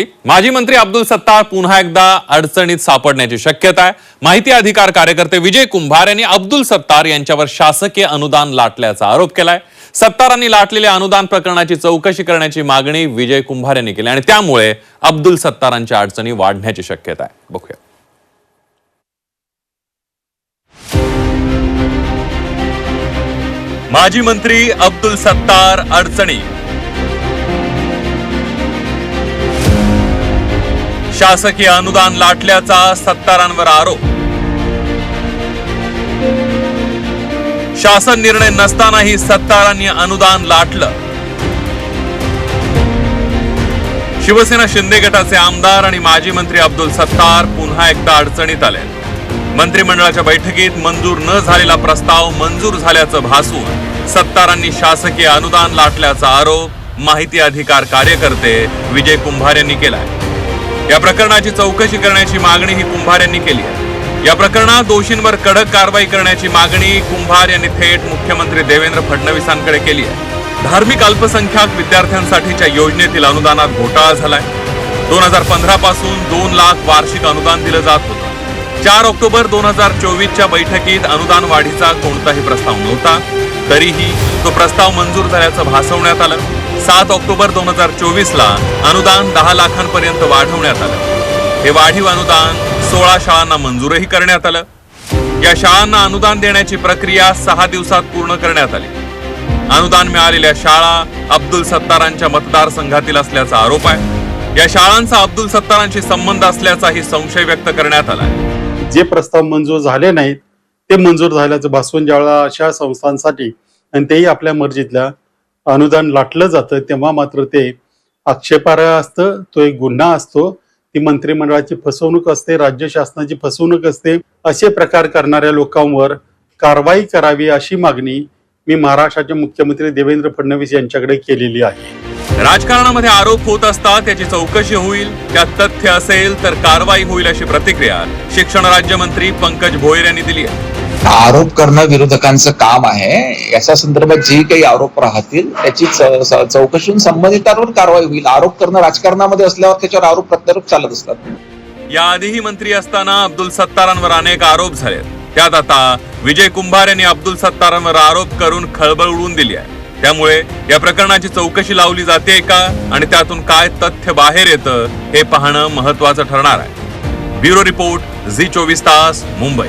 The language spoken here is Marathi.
माजी मंत्री अब्दुल सत्तार पुन्हा एकदा अडचणीत सापडण्याची शक्यता आहे. माहिती अधिकार कार्यकर्ते विजय कुंभार यांनी अब्दुल सत्तार यांच्यावर शासकीय अनुदान लाटल्याचा आरोप केलाय. सत्तारांनी लाटलेल्या अनुदान प्रकरणाची चौकशी करण्याची मागणी विजय कुंभार यांनी केली आणि त्यामुळे अब्दुल सत्तारांच्या अडचणी वाढण्याची शक्यता आहे. बघूया. माजी मंत्री अब्दुल सत्तार अडचणी शासकीय अनुदान लाटल्याचा सत्तारांवर आरोप. शासन निर्णय नसतानाही सत्तारांनी अनुदान लाटलं. शिवसेना शिंदे गटाचे आमदार आणि माजी मंत्री अब्दुल सत्तार पुन्हा एकदा अडचणीत आले. मंत्रिमंडळाच्या बैठकीत मंजूर न झालेला प्रस्ताव मंजूर झाल्याचं भासून सत्तारांनी शासकीय अनुदान लाटल्याचा आरोप माहिती अधिकार कार्यकर्ते विजय कुंभार यांनी केलाय. या प्रकरणाची चौकशी करण्याची मागणी ही कुंभार यांनी केली आहे. या प्रकरणात दोषींवर कडक कारवाई करण्याची मागणी कुंभार यांनी थेट मुख्यमंत्री देवेंद्र फडणवीसांकडे केली आहे. धार्मिक अल्पसंख्याक विद्यार्थ्यांसाठीच्या योजनेतील अनुदानात घोटाळा झालाय. दोन हजार पंधरा पासून दोन लाख वार्षिक अनुदान दिलं जात होतं. चार ऑक्टोबर दोन हजार चोवीसच्या बैठकीत अनुदान वाढीचा कोणताही प्रस्ताव नव्हता. तरीही तो प्रस्ताव मंजूर झाल्याचं भासवण्यात आलं. सात ऑक्टोबर दोन हजार चोवीसला अनुदान दहा लाखांपर्यंत वाढवण्यात आलं. हे वाढीव अनुदान सोळा शाळांना मंजूरही करण्यात आलं. या शाळांना अनुदान देण्याची प्रक्रिया सहा दिवसात पूर्ण करण्यात आली. अनुदान मिळालेल्या शाळा अब्दुल सत्तारांच्या मतदारसंघातील असल्याचा आरोप आहे. या शाळांचा अब्दुल सत्तारांशी संबंध असल्याचाही संशय व्यक्त करण्यात आला. जे प्रस्ताव मंजूर झाले नाहीत ते मंजूर झाल्याचं भासवून ज्यावेळेला अशा संस्थांसाठी आणि तेही आपल्या मर्जीतल्या अनुदान लाटलं जातं तेव्हा मात्र ते आक्षेपार्ह असतं तो एक गुन्हा असतो. ती मंत्रिमंडळाची फसवणूक असते राज्य शासनाची फसवणूक असते. असे प्रकार करणाऱ्या लोकांवर कारवाई करावी अशी मागणी मी महाराष्ट्राचे मुख्यमंत्री देवेंद्र फडणवीस यांच्याकडे केलेली आहे. राजकारणामध्ये आरोप होत असतात त्याची चौकशी होईल त्यात तथ्य असेल तर कारवाई होईल अशी प्रतिक्रिया शिक्षण राज्यमंत्री पंकज भोयर यांनी दिली आहे. आरोप करणं विरोधकांचं काम आहे. याच्या संदर्भात जे काही आरोप राहतील त्याची चौकशीहून संबंधितांवर कारवाई होईल. आरोप करणं राजकारणामध्ये असल्यावर त्याच्यावर आरोप प्रत्यारोप चालत असतात. याआधीही मंत्री असताना अब्दुल सत्तारांवर अनेक आरोप झाले त्यात आता विजय कुंभार यांनी अब्दुल सत्तारांवर आरोप करून खळबळ उडवून दिली आहे. त्यामुळे या प्रकरणाची चौकशी लावली जाते का आणि त्यातून काय तथ्य बाहेर येतं हे पाहणं महत्वाचं ठरणार आहे. ब्युरो रिपोर्ट झी चोवीस तास मुंबई.